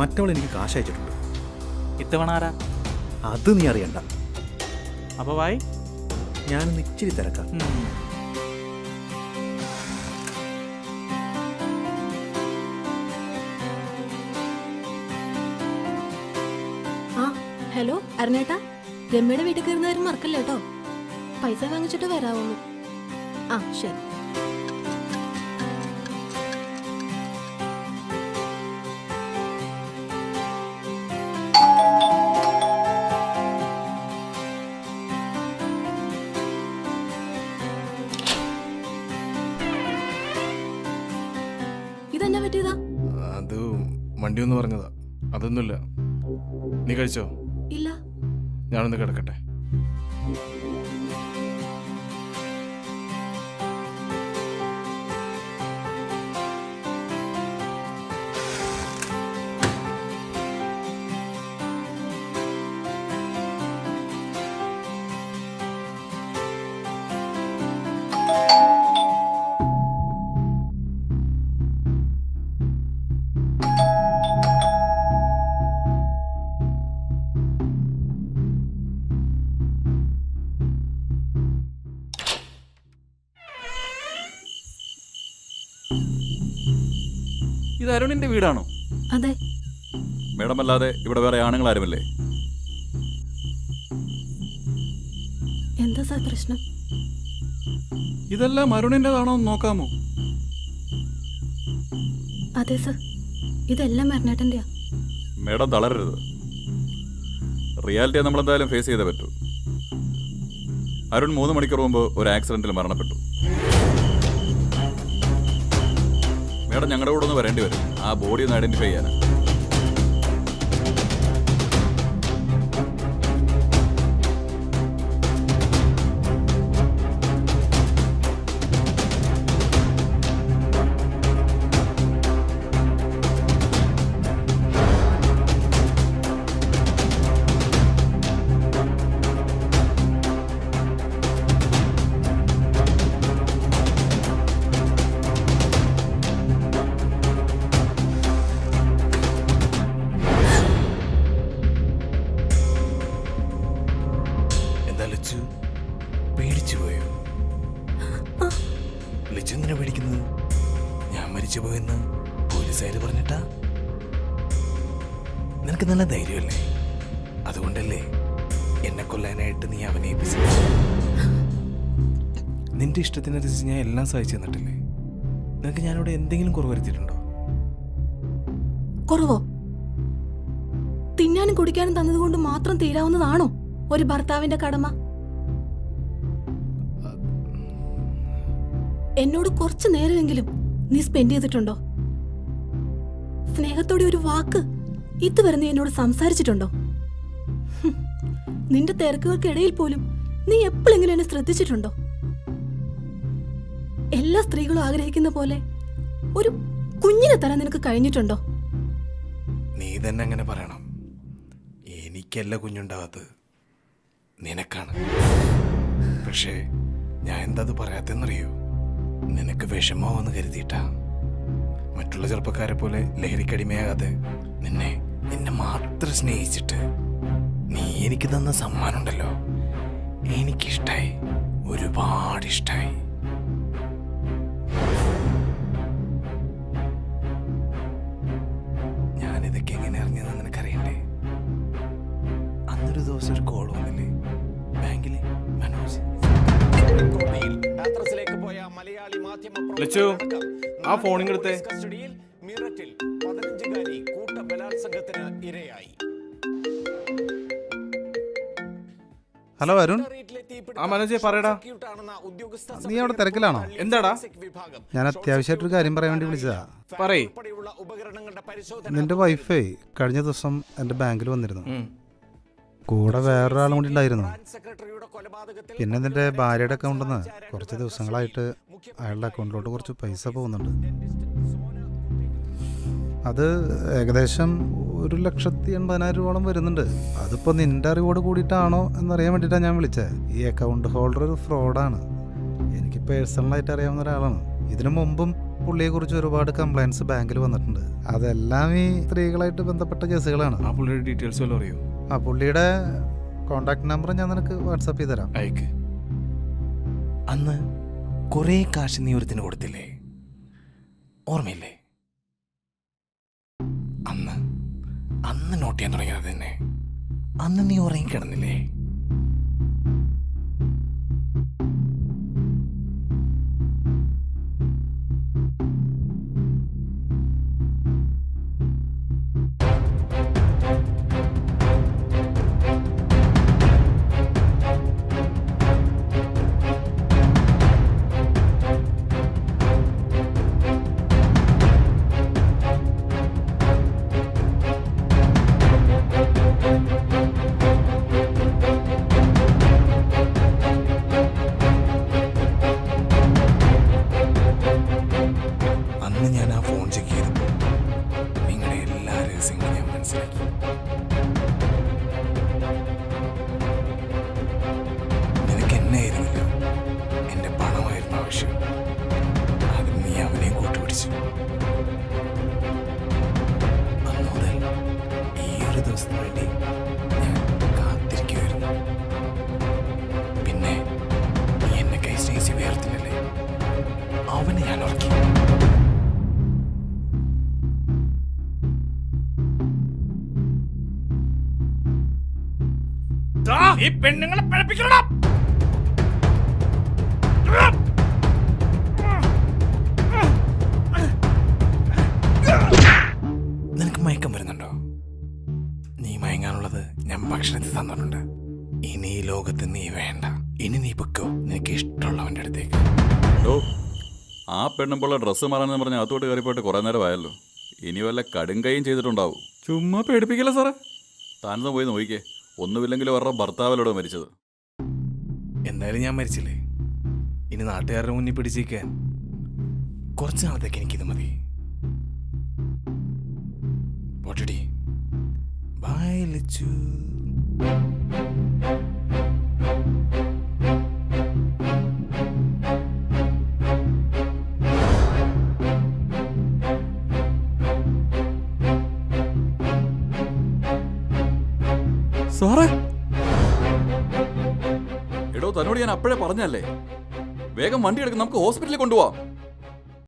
മറ്റവൾ എനിക്ക് കാശ് അയച്ചിട്ടുണ്ട്. ഇത്തവണ ആരാ? അത് നീ അറിയണ്ട. അപ്പൊ വായി ഞാൻ ഇച്ചിരി തിരക്കാം. ഹലോ അരുണേട്ടാ. രമ്യയുടെ വീട്ടിൽ കയറുന്നവരും മറക്കല്ലേട്ടോ പൈസ വാങ്ങിച്ചിട്ട് വരാവുള്ളൂ ആ ശരി. ഇതെന്നാ പറ്റിയതാ? അത് വണ്ടി ഒന്ന് പറഞ്ഞതാ. അതൊന്നുമില്ല. നീ കഴിച്ചോ? ഇല്ല. ഞാനൊന്ന് കിടക്കട്ടെ. ഇത് അരുണിന്റെ വീടാണോ? അതെ. മേഡം അല്ലാതെ ഇവിടെ വേറെ ആണുങ്ങൾ ആരുമല്ലേ എന്താ സാർ പ്രശ്നം? ഇതെല്ലാം അരുണിന്റെതാണോ എന്ന് നോക്കാമോ? അതെ സർ. ഇതെല്ലാം അരുണേട്ടന്റെ മേഡം തളരരുത്. റിയാലിറ്റിയെ നമ്മൾ എന്തായാലും ഫേസ് ചെയ്തേ പറ്റൂ. അരുൺ മൂന്ന് മണിക്കൂർ മുമ്പ് ഒരു ആക്സിഡന്റിൽ മരണപ്പെട്ടു. മേഡം ഞങ്ങളുടെ കൂടെ ഒന്ന് വരേണ്ടി വരും. ആ ബോഡി ഒന്ന് ഐഡന്റിഫൈ ചെയ്യാൻ ലച്ചു എന്തിനാ പേടിക്കുന്നത് ഞാൻ മരിച്ചു പോയെന്ന് പോലീസുകാർ പറഞ്ഞിട്ടാ? നിനക്ക് നല്ല ധൈര്യമല്ലേ? അതുകൊണ്ടല്ലേ എന്നെ കൊല്ലാനായിട്ട് നീ അവനെ ഏൽപ്പിച്ചത്? നിന്റെ ഇഷ്ടത്തിനനുസരിച്ച് ഞാൻ എല്ലാം സഹിച്ചു തന്നിട്ടില്ലേ? നിനക്ക് ഞാനിവിടെ എന്തെങ്കിലും കുറവ് വരുത്തിയിട്ടുണ്ടോ? കുറവോ? തിന്നാനും കുടിക്കാനും തന്നതുകൊണ്ട് മാത്രം തീരാവുന്നതാണോ ഒരു ഭർത്താവിന്റെ കടമ? എന്നോട് കുറച്ചു നേരമെങ്കിലും നീ സ്പെൻഡ് ചെയ്തിട്ടുണ്ടോ? സ്നേഹത്തോടെ ഒരു വാക്ക് ഇതുവരെ നീ എന്നോട് സംസാരിച്ചിട്ടുണ്ടോ? നിന്റെ തിരക്കുകൾക്കിടയിൽ പോലും നീ എപ്പോഴെങ്കിലും എന്നെ ശ്രദ്ധിച്ചിട്ടുണ്ടോ? എല്ലാ സ്ത്രീകളും ആഗ്രഹിക്കുന്ന പോലെ ഒരു കുഞ്ഞിനെ തരാൻ നിനക്ക് കഴിഞ്ഞിട്ടുണ്ടോ? നീ തന്നെ അങ്ങനെ പറയണം. എനിക്കല്ല കുഞ്ഞുണ്ടാവാത്തത്. നിനക്കാണ്. പക്ഷേ ഞാൻ എന്താ പറയാത്തെന്നറിയോ? നിനക്ക് വിഷമമാവെന്ന് കരുതിയിട്ടാ. മറ്റുള്ള ചെറുപ്പക്കാരെ പോലെ ലഹരിക്കടിമയാകാതെ നിന്നെ നിന്നെ മാത്രം സ്നേഹിച്ചിട്ട് നീ എനിക്ക് തന്ന സമ്മാനമുണ്ടല്ലോ. എനിക്കിഷ്ടായി. ഒരുപാട് ഇഷ്ടായി ഞാനിതൊക്കെ എങ്ങനെ അറിഞ്ഞതെന്ന് നിനക്കറിയണ്ടേ? അന്നൊരു ദിവസം ഒരു ലച്ചു, ആ ഇങ്ങ് എടുത്തേ. കസ്റ്റഡിയിൽ മീററ്റിൽ പതിനഞ്ചുകാരി കൂട്ട ബലാത്സംഗത്തിന് ഇരയായി. ഹലോ അരുൺ. ആ മനോജെ പറയടാ. നീ അവിടെ തിരക്കിലാണോ? എന്താടാ? ഞാൻ അത്യാവശ്യമായിട്ടൊരു കാര്യം പറയാൻ വേണ്ടി വിളിച്ചതാ. പറയ്. നിന്റെ വൈഫേ കഴിഞ്ഞ ദിവസം എന്റെ ബാങ്കിൽ വന്നിരുന്നു. കൂടെ വേറൊരാളും കൂടി ഉണ്ടായിരുന്നു. പിന്നെ നിന്റെ ഭാര്യയുടെ അക്കൗണ്ടിൽ നിന്ന് കുറച്ച് ദിവസങ്ങളായിട്ട് അയാളുടെ അക്കൗണ്ടിലോട്ട് കുറച്ച് പൈസ പോകുന്നുണ്ട്. അത് ഏകദേശം ഒരു ലക്ഷത്തി എൺപതിനായിരം രൂപയോളം വരുന്നുണ്ട്. അതിപ്പോൾ നിന്റെ അറിവോട് കൂടിയിട്ടാണോ എന്നറിയാൻ വേണ്ടിയിട്ടാണ് ഞാൻ വിളിച്ചത് ഈ അക്കൗണ്ട് ഹോൾഡർ ഒരു ഫ്രോഡാണ് എനിക്ക് പേഴ്സണലായിട്ട് അറിയാവുന്ന ഒരാളാണ്. ഇതിനു മുമ്പും പുള്ളിയെക്കുറിച്ച് ഒരുപാട് കംപ്ലൈൻസ് ബാങ്കിൽ വന്നിട്ടുണ്ട്. അതെല്ലാം ഈ സ്ത്രീകളായിട്ട് ബന്ധപ്പെട്ട കേസുകളാണ്. ആ പുള്ളിയുടെ ഡീറ്റെയിൽസ് വല്ലതും അറിയോ? ആ പുള്ളിയുടെ കോൺടാക്ട് നമ്പർ ഞാൻ നിനക്ക് വാട്സാപ്പ് ചെയ്ത് തരാം അയക്ക്. അന്ന് കുറേ കാശ് നീ ഒരുത്തിന് കൊടുത്തില്ലേ? ഓർമ്മയില്ലേ? അന്ന് അന്ന് നോട്ട് ചെയ്യാൻ തുടങ്ങിയത് തന്നെ അന്ന് നീ ഉറങ്ങിക്കിടന്നില്ലേ? അന്ന് Saki. ഈ പെണ്ണുങ്ങളെ പഠിപ്പിക്കണം നിനക്ക് മയക്കം വരുന്നുണ്ടോ? നീ മയങ്ങാനുള്ളത് ഞാൻ ഭക്ഷണത്തിൽ തന്നിട്ടുണ്ട്. ഇനി ഈ ലോകത്ത് നീ വേണ്ട. ഇനി നീ പൊക്കോ നിനക്ക് ഇഷ്ടമുള്ളവന്റെ അടുത്തേക്ക്. ആ പെണ്ണുമ്പോൾ ഡ്രസ്സ് മാറാനെന്ന് പറഞ്ഞ അകത്തോട്ട് കയറിപ്പോയിട്ട് കുറേ നേരം ആയല്ലോ. ഇനി വല്ല കടുങ്കയും ചെയ്തിട്ടുണ്ടാവും. ചുമ്മാ പേടിപ്പിക്കില്ല സാറേ? താനൊന്ന് പോയി നോക്കിക്കേ. ഒന്നുമില്ലെങ്കിലും അവരുടെ ഭർത്താവിലൂടെ മരിച്ചത്. എന്തായാലും ഞാൻ മരിച്ചില്ലേ? ഇനി നാട്ടുകാരുടെ മുന്നിൽ പിടിച്ചിരിക്കാൻ കുറച്ച് നാളത്തേക്ക് എനിക്കിത് മതി. പോട്ടടി. ബൈ ലച്ചു സാറേ? എടോ തന്നോട് ഞാൻ അപ്പോഴേ പറഞ്ഞല്ലേ വേഗം വണ്ടി എടുക്കും നമുക്ക് ഹോസ്പിറ്റലിൽ കൊണ്ടുപോവാം.